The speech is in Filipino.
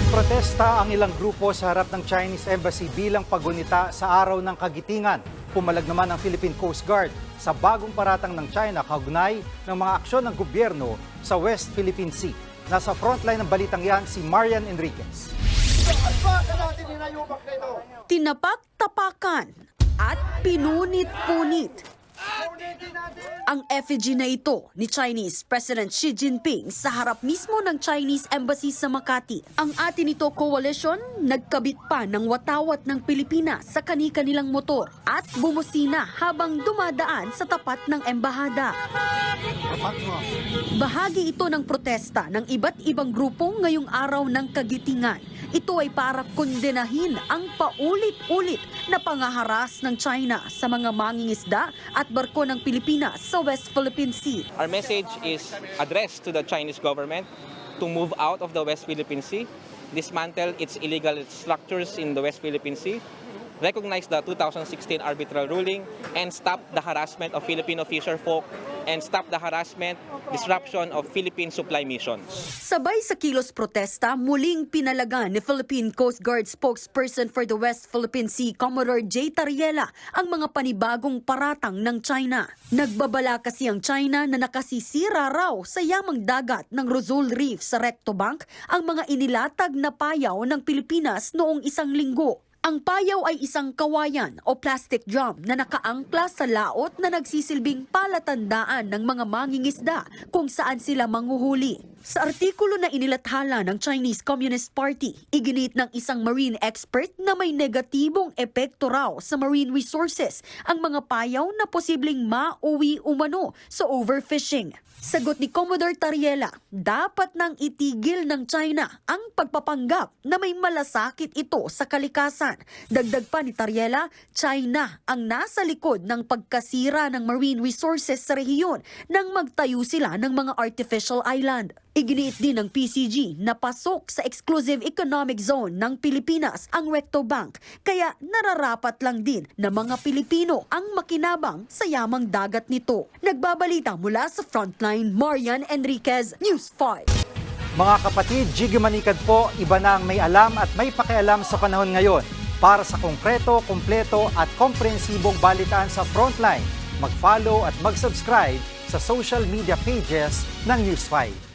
Nagprotesta ang ilang grupo sa harap ng Chinese Embassy bilang pagunita sa araw ng kagitingan. Pumalag naman ang Philippine Coast Guard sa bagong paratang ng China kaugnay ng mga aksyon ng gobyerno sa West Philippine Sea. Nasa frontline ng balitang yan si Marian Enriquez. tinapak-tapakan at pinunit-punit. Ang effigy na ito ni Chinese President Xi Jinping sa harap mismo ng Chinese Embassy sa Makati. Ang atin nito coalition nagkabit pa ng watawat ng Pilipinas sa kani-kanilang motor at bumusina habang dumadaan sa tapat ng embahada. Bahagi ito ng protesta ng iba't ibang grupo ngayong araw ng kagitingan. Ito ay para kondenahin ang paulit-ulit na pangaharas ng China sa mga mangingisda at barko ng Pilipinas sa West Philippine Sea. Our message is addressed to the Chinese government to move out of the West Philippine Sea, dismantle its illegal structures in the West Philippine Sea, recognize the 2016 arbitral ruling, and stop the harassment of Filipino fisherfolk and stop the harassment, disruption of Philippine supply missions. Sabay sa kilos protesta, muling pinalagan ni Philippine Coast Guard spokesperson for the West Philippine Sea, Commodore J. Tariela, ang mga panibagong paratang ng China. Nagbabala kasi ang China na nakasisira raw sa yamang dagat ng Rizal Reef sa Recto Bank ang mga inilatag na payaw ng Pilipinas noong isang linggo. Ang payaw ay isang kawayan o plastic drum na nakaangkla sa laot na nagsisilbing palatandaan ng mga mangingisda kung saan sila manghuhuli. Sa artikulo na inilathala ng Chinese Communist Party, iginit ng isang marine expert na may negatibong epekto raw sa marine resources ang mga payaw na posibleng mauwi umano sa overfishing. Sagot ni Commodore Tariela, dapat nang itigil ng China ang pagpapanggap na may malasakit ito sa kalikasan. Dagdag pa ni Tariela, China ang nasa likod ng pagkasira ng marine resources sa rehiyon nang magtayo sila ng mga artificial island. Iginiit din ng PCG na pasok sa exclusive economic zone ng Pilipinas ang Recto Bank, kaya nararapat lang din na mga Pilipino ang makinabang sa yamang dagat nito. Nagbabalita mula sa Frontline, Marian Enriquez, News 5. Mga kapatid, Jiggy Manikad po, iba na ang may alam at may pakialam sa panahon ngayon. Para sa konkreto, kumpleto at komprehensibong balitaan sa Frontline, mag-follow at mag-subscribe sa social media pages ng News 5.